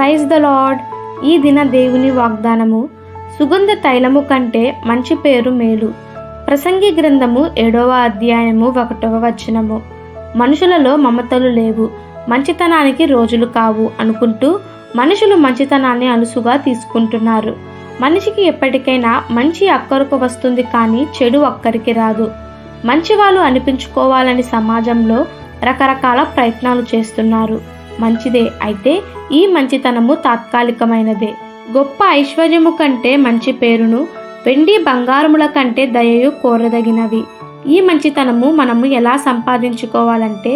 Praise the lord. ఈ దిన దేవుని వాగ్దానము. సుగంధ తైలము కంటే మంచి పేరు మేలు. ప్రసంగి గ్రంథము ఏడవ అధ్యాయము ఒకటవ వచనము. మనుషులలో మమతలు లేవు. మంచితనానికి రోజులు కావు అనుకుంటూ మనుషులు మంచితనాన్ని అలుసుగా తీసుకుంటున్నారు. మనిషికి ఎప్పటికైనా మంచి అక్కరకు వస్తుంది కానీ చెడు అక్కరికి రాదు. మంచి వాళ్ళు అనిపించుకోవాలని సమాజంలో రకరకాల ప్రయత్నాలు చేస్తున్నారు. మంచిదే. అయితే ఈ మంచితనము తాత్కాలికమైనదే. గొప్ప ఐశ్వర్యము కంటే మంచి పేరును వెండి బంగారముల కంటే దయయు కోరదగినవి. ఈ మంచితనము మనము ఎలా సంపాదించుకోవాలంటే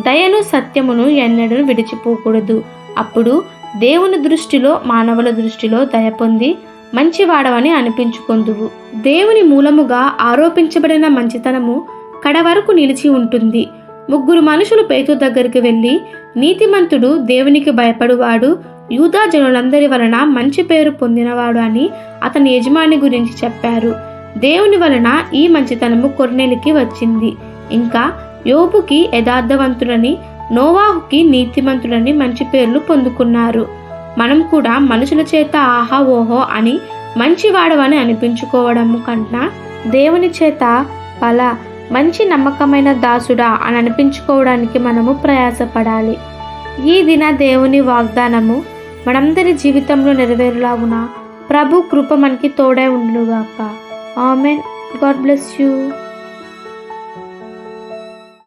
దయను సత్యమును ఎన్నడూ విడిచిపోకూడదు. అప్పుడు దేవుని దృష్టిలో మానవుల దృష్టిలో దయ పొంది మంచివాడవని అనిపించుకొందువు. దేవుని మూలముగా ఆరోపించబడిన మంచితనము కడ వరకు నిలిచి ఉంటుంది. ముగ్గురు మనుషులు పేతు దగ్గరికి వెళ్ళి నీతిమంతుడు దేవునికి భయపడువాడు యూదా జనులందరి వలన మంచి పేరు పొందినవాడు అని అతని యజమాని గురించి చెప్పారు. దేవుని వలన ఈ మంచితనము కొర్నేలికి వచ్చింది. ఇంకా యోబుకి యథార్థవంతుడని నోవాహుకి నీతిమంతుడని మంచి పేర్లు పొందుకున్నారు. మనం కూడా మనుషుల చేత ఆహా ఓహో అని మంచివాడవని అనిపించుకోవడం కన్నా దేవుని చేత పల మంచి నమ్మకమైన దాసుడా అని అనిపించుకోవడానికి మనము ప్రయాసపడాలి. ఈ దిన దేవుని వాగ్దానము మనందరి జీవితంలో నెరవేరులాగున. ప్రభు కృప మనకి తోడై ఉండుగాక. ఆమెన్. God bless you.